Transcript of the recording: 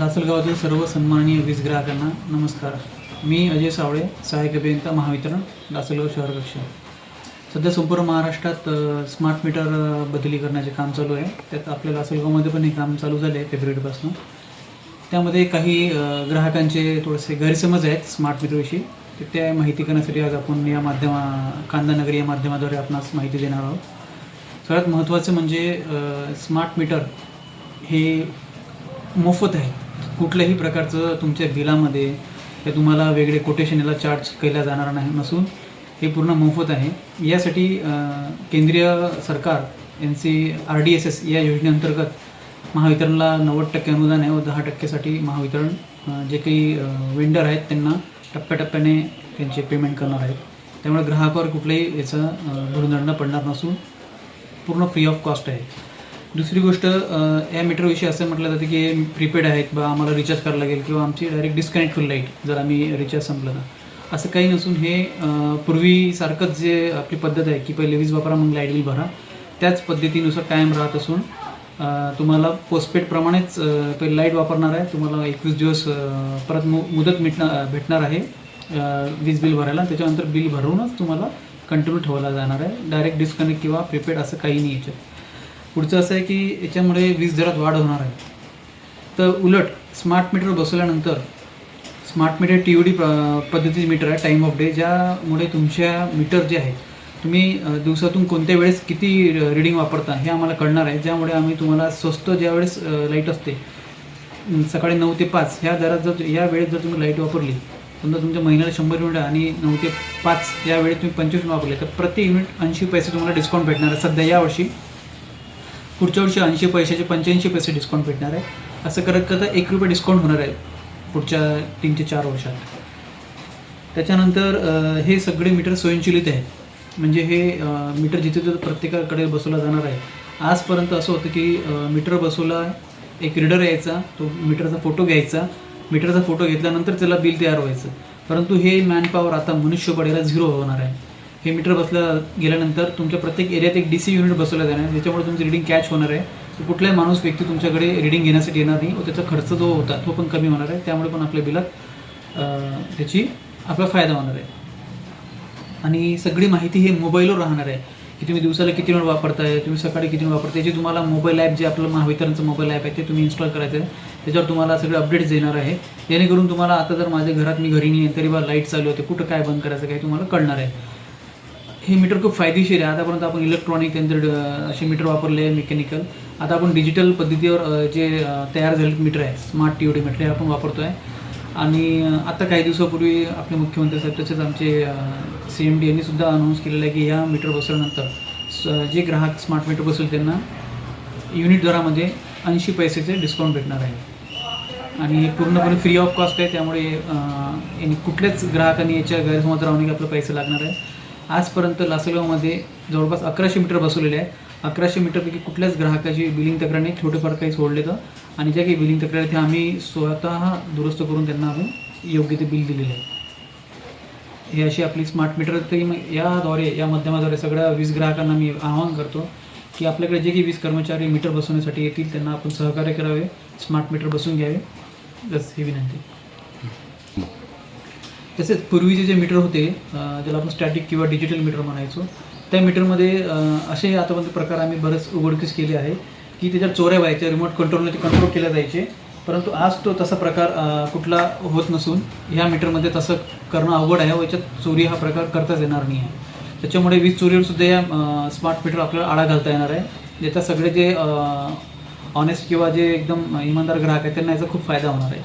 लासलगावातील सर्व सन्माननीय वीज ग्राहकांना नमस्कार. मी अजय सावळे सहाय्यक अभियंता महावितरण लासलगाव शहर कक्ष. सध्या संपूर्ण महाराष्ट्रात स्मार्ट मीटर बदली करण्याचे काम चालू आहे. त्यात आपल्या लासलगावमध्ये पण हे काम चालू झाले आहे फेब्रुवारीपासून. त्यामध्ये काही ग्राहकांचे थोडेसे गैरसमज आहेत स्मार्ट मीटरविषयी तर त्या माहिती करण्यासाठी आज आपण या माध्यमा कांदानगरी या माध्यमाद्वारे आपणास माहिती देणार आहोत. सगळ्यात महत्त्वाचं म्हणजे स्मार्ट मीटर हे मोफत आहे. कुठल्याही प्रकारचं तुमच्या बिलामध्ये ते तुम्हाला वेगळे कोटेशन याला चार्ज केला जाणार नाही नसून हे पूर्ण मोफत आहे. यासाठी केंद्रीय सरकार N C R D S S या योजनेअंतर्गत महावितरणला नव्वद टक्के अनुदान आहे व दहा टक्केसाठी महावितरण जे काही वेंडर आहेत त्यांना टप्प्याटप्प्याने त्यांचे पेमेंट करणार आहेत. त्यामुळे ग्राहकावर कुठलाही याचा अ, पडणार नसून पूर्ण फ्री ऑफ कॉस्ट आहे. दुसरी गोष्ट या मीटरविषयी असं म्हटलं जातं की प्रीपेड आहेत बा आम्हाला रिचार्ज करायला लागेल किंवा आमची डायरेक्ट डिस्कनेक्ट होईल लाइट जर आम्ही रिचार्ज संपलं तर. असं काही नसून हे पूर्वीसारखंच जे आपली पद्धत आहे की पहिले वीज वापरा मग लाइट बिल भरा. त्याच पद्धतीनुसार कायम राहत असून तुम्हाला पोस्टपेडप्रमाणेच पहिले लाइट वापरणार आहे. तुम्हाला एकवीस दिवस परत मु मुदत मिटणार भेटणार आहे वीज बिल भरायला. त्याच्यानंतर बिल भरूनच तुम्हाला कंटिन्यू ठेवला जाणार आहे. डायरेक्ट डिस्कनेक्ट किंवा प्रीपेड असं काही नाही याच्यात. पुढचं असं आहे की याच्यामुळे वीज दरात वाढ होणार आहे. तर उलट स्मार्ट मीटर बसवल्यानंतर smart meter T U D पद्धतीचे मीटर आहे टाईम ऑफ डे ज्यामुळे तुमच्या मीटर जे आहे तुम्ही दिवसातून कोणत्या वेळेस किती रिडिंग वापरता हे आम्हाला कळणार आहे. ज्यामुळे आम्ही तुम्हाला स्वस्त ज्यावेळेस लाइट असते सकाळी नऊ ते पाच ह्या दरात जर या वेळेत जर तुम्ही लाइट वापरली समजा तुमच्या महिन्याला शंभर युनिट आणि नऊ ते पाच या वेळेत तुम्ही पंचवीस युनिट वापरले तर प्रति युनिट ऐंशी पैसे तुम्हाला डिस्काउंट भेटणार आहे. सध्या यावर्षी पुढच्या वर्षी ऐंशी पैशाचे पंच्याऐंशी पैसे डिस्काउंट भेटणार आहे. असं करत करता एक रुपये डिस्काउंट होणार आहे पुढच्या तीन ते चार वर्षात. त्याच्यानंतर हे सगळे मीटर स्वयंचलित आहेत म्हणजे हे मीटर जिथे तिथे प्रत्येकाकडे बसवला जाणार आहे. आजपर्यंत असं होतं की मीटर बसवला एक रीडर यायचा तो मीटरचा फोटो घ्यायचा. मीटरचा फोटो घेतल्यानंतर त्याला बिल तयार व्हायचं. परंतु हे मॅनपॉवर आता मनुष्यबळीला झिरो होणार आहे. हे मीटर बसलं गेल्यानंतर तुमच्या प्रत्येक एरियात एक डी सी युनिट बसवलं जाणार आहे. ज्याच्यामुळे तुमची रिडिंग कॅच होणार आहे. कुठलाही माणूस व्यक्ती तुमच्याकडे रिडिंग घेण्यासाठी येणार नाही. व त्याचा खर्च जो होता तो पण कमी होणार आहे. त्यामुळे पण आपल्या बिलात त्याची आपला फायदा होणार आहे. आणि सगळी माहिती हे मोबाईलवर राहणार आहे. की तुम्ही दिवसाला किती वेळ वापरताय तुम्ही सकाळी किती वेळ वापरताय जे तुम्हाला मोबाईल ॲप जे आपलं महावितरणचं मोबाईल ॲप आहे ते तुम्ही इन्स्टॉल करायचं आहे. त्याच्यावर तुम्हाला सगळे अपडेट्स देणार आहे. जेणेकरून तुम्हाला आता जर माझ्या घरात मी घरी नाही तरी बा लाइट चालू होते कुठं काय बंद करायचं काय तुम्हाला कळणार आहे. हे मीटर खूप फायदेशीर आहे. आतापर्यंत आपण इलेक्ट्रॉनिक यंत्र असे मीटर वापरले आहे मेकॅनिकल आता आपण डिजिटल पद्धतीवर जे तयार झालेले मीटर आहे smart T O D meter हे आपण वापरतो आहे आणि आता काही दिवसापूर्वी आपले मुख्यमंत्री साहेब तसेच आमचे सी एम डी यांनी सुद्धा अनाऊन्स केलेलं आहे की ह्या मीटर बसवल्यानंतर स- जे ग्राहक स्मार्ट मीटर बसेल त्यांना युनिट दरामध्ये ऐंशी पैसेचे डिस्काउंट भेटणार आहे. आणि हे पूर्णपणे फ्री ऑफ कॉस्ट आहे त्यामुळे कुठल्याच ग्राहकांनी याच्या गैरसमज राहून की आपले पैसे लागणार आहे. आजपर्यंत लासलगावमध्ये जवळपास अकराशे मीटर बसवलेले आहे. अकराशे मीटरपैकी कुठल्याच ग्राहकाची बिलिंग तक्रार नाही. थोडेफार काही सोडले तर आणि ज्या काही बिलिंग तक्रार आहेत ते आम्ही स्वतः दुरुस्त करून त्यांना आम्ही योग्य ते बिल दिलेले आहे. हे अशी आपली स्मार्ट मीटर तरी मग याद्वारे या माध्यमाद्वारे सगळ्या वीज ग्राहकांना मी आवाहन करतो की आपल्याकडे जे काही वीज कर्मचारी मीटर बसवण्यासाठी येतील त्यांना आपण सहकार्य करावे. स्मार्ट मीटर बसवून घ्यावे. बस ही विनंती. तसेच पूर्वीचे जे मीटर होते ज्याला आपण स्टॅटिक किंवा डिजिटल मीटर म्हणायचो त्या मीटरमध्ये असे आतापर्यंत प्रकार आम्ही बरेच उघडकीस केले आहे की त्याच्या चोऱ्या व्हायच्या रिमोट कंट्रोलने ते कंट्रोल केल्या जायचे. परंतु आज तो तसा प्रकार कुठला होत नसून ह्या मीटरमध्ये तसं करणं अवघड आहे व याच्यात चोरी हा प्रकार करताच येणार नाही आहे. त्याच्यामुळे वीज चोरीवर सुद्धा या स्मार्ट मीटर आपल्याला आळा घालता येणार आहे. ज्याचा सगळे जे ऑनेस्ट किंवा जे एकदम इमानदार ग्राहक आहेत त्यांना याचा खूप फायदा होणार आहे.